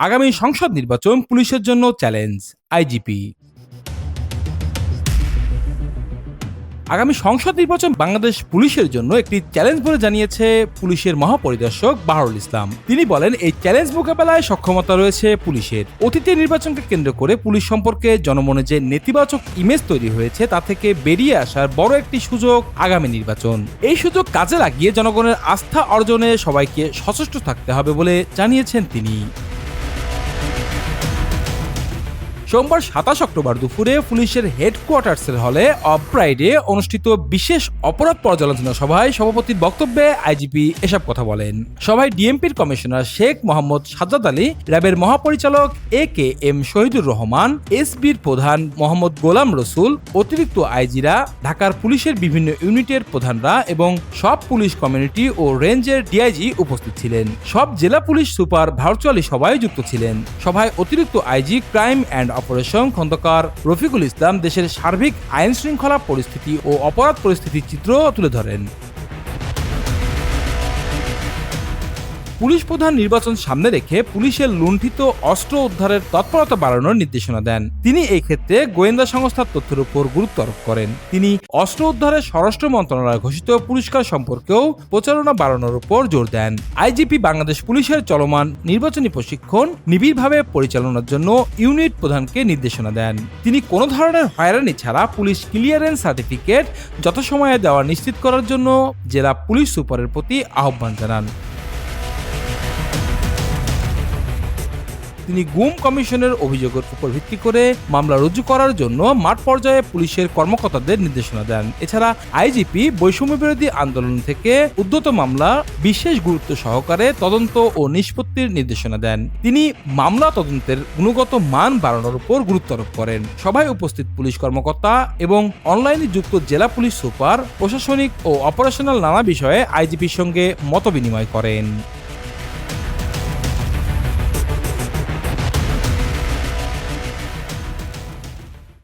আগামী সংসদ নির্বাচন পুলিশের জন্য চ্যালেঞ্জ, আইজিপি। আগামী সংসদ নির্বাচন বাংলাদেশ পুলিশের জন্য একটি চ্যালেঞ্জ বলে জানিয়েছে পুলিশের মহাপরিদর্শক বাহারুল ইসলাম। তিনি বলেন, এই চ্যালেঞ্জ মোকাবেলায় সক্ষমতা রয়েছে পুলিশের। অতীতের নির্বাচনকে কেন্দ্র করে পুলিশ সম্পর্কে জনমনে যে নেতিবাচক ইমেজ তৈরি হয়েছে, তা থেকে বেরিয়ে আসার বড় একটি সুযোগ আগামী নির্বাচন। এই সুযোগ কাজে লাগিয়ে জনগণের আস্থা অর্জনে সবাইকে সচেষ্ট থাকতে হবে বলে জানিয়েছেন তিনি। সোমবার সাতাশ অক্টোবর দুপুরে পুলিশের হেডকোয়ার্টার্সের হলে অফ ফ্রাইডে অনুষ্ঠিত বিশেষ অপরাধ পর্যালোচনা সভায় সভাপতির বক্তব্যে আইজিপি এসব কথা বলেন। সভায় ডিএমপির কমিশনার শেখ মোহাম্মদ সাজ্জাদ আলী, র্যাবের মহাপরিচালক A K M Shahidur Rahman, এসবির প্রধান মোহাম্মদ গোলাম রসুল, অতিরিক্ত আইজিরা, ঢাকার পুলিশের বিভিন্ন ইউনিটের প্রধানরা এবং সব পুলিশ কমিউনিটি ও রেঞ্জের ডিআইজি উপস্থিত ছিলেন। সব জেলা পুলিশ সুপার ভার্চুয়ালি সভায় যুক্ত ছিলেন। সভায় অতিরিক্ত IG crime and operation Khandakar Rafiqul Islam দেশের সার্বিক আইন শৃঙ্খলা পরিস্থিতি ও অপরাধ পরিস্থিতির চিত্র তুলে ধরেন। পুলিশ প্রধান নির্বাচন সামনে রেখে পুলিশের লুণ্ঠিত অস্ত্র উদ্ধারের তৎপরতা বাড়ানোর নির্দেশনা দেন। তিনি এই ক্ষেত্রে গোয়েন্দা সংস্থার তথ্যের উপর গুরুত্ব আরোপ করেন। তিনি অস্ত্র উদ্ধারের স্বরাষ্ট্র মন্ত্রণালয় ঘোষিত পুরস্কার সম্পর্কেও প্রচারণা বাড়ানোর উপর জোর দেন। আইজিপি বাংলাদেশ পুলিশের চলমান নির্বাচনী প্রশিক্ষণ নিবিড়ভাবে পরিচালনার জন্য ইউনিট প্রধানকে নির্দেশনা দেন। তিনি কোনো ধরনের হয়রানি ছাড়া পুলিশ ক্লিয়ারেন্স সার্টিফিকেট যথাসময়ে দেওয়া নিশ্চিত করার জন্য জেলা পুলিশ সুপারের প্রতি আহ্বান জানান। তিনি গুম কমিশনের অভিযোগের উপর ভিত্তি করে মামলা রুজু করার জন্য মাঠ পর্যায়ে পুলিশের কর্মকর্তাদের নির্দেশনা দেন। এছাড়া আইজিপি বৈষম্য বিরোধী আন্দোলন থেকে উদ্ধত মামলা বিশেষ গুরুত্ব সহকারে তদন্ত ও নিষ্পত্তির নির্দেশনা দেন। তিনি মামলা তদন্তের গুণগত মান বাড়ানোর উপর গুরুত্ব আরোপ করেন। সভায় উপস্থিত পুলিশ কর্মকর্তা এবং অনলাইনে যুক্ত জেলা পুলিশ সুপার, প্রশাসনিক ও অপারেশনাল নানা বিষয়ে আইজিপির সঙ্গে মতবিনিময় করেন।